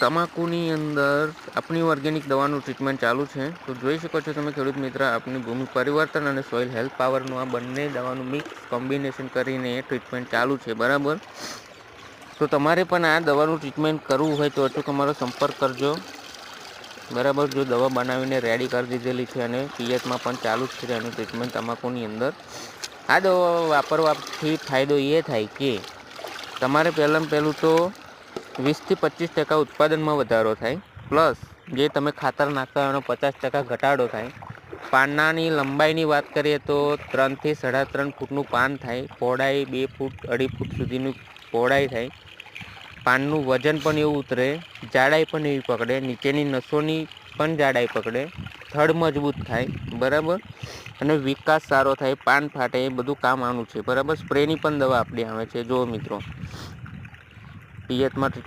તમાકુની અંદર આપણી ઓર્ગેનિક દવાનું ટ્રીટમેન્ટ ચાલુ છે. તો જોઈ શકો છો તમે ખેડૂત મિત્ર, આપની ભૂમિ પરિવર્તન અને સોઇલ હેલ્થ પાવરનું આ બંને દવાનું મિક્સ કોમ્બિનેશન કરીને ટ્રીટમેન્ટ ચાલુ છે, બરાબર? તો તમારે પણ આ દવાનું ટ્રીટમેન્ટ કરવું હોય તો અચૂક અમારો સંપર્ક કરજો. બરાબર, જો દવા બનાવીને રેડી કરી દીધેલી છે અને પિયતમાં પણ ચાલુ જ છે એનું ટ્રીટમેન્ટ તમાકુની અંદર. આ દવા વાપરવાથી ફાયદો એ થાય કે તમારે પહેલાં પહેલું તો વીસથી પચીસ ટકા ઉત્પાદનમાં વધારો થાય. પ્લસ, જે તમે ખાતર નાખતા એનો પચાસ ટકા ઘટાડો થાય. પાનાની લંબાઈની વાત કરીએ તો ત્રણથી સાડા ત્રણ ફૂટનું પાન થાય. પહોળાઈ બે ફૂટ અઢી ફૂટ સુધીની પહોળાઈ થાય. પાનનું વજન પણ એવું ઉતરે. જાડાઈ પણ એવી પકડે. નીચેની નસોની પણ જાડાઈ પકડે. થડ મજબૂત થાય. બરાબર? અને વિકાસ સારો થાય. પાન ફાટે. એ બધું કામ આનું છે. બરાબર? સ્પ્રેની પણ દવા આપણી આવે છે. જુઓ મિત્રો. પિયતમાં ટ્રીટમેન્ટ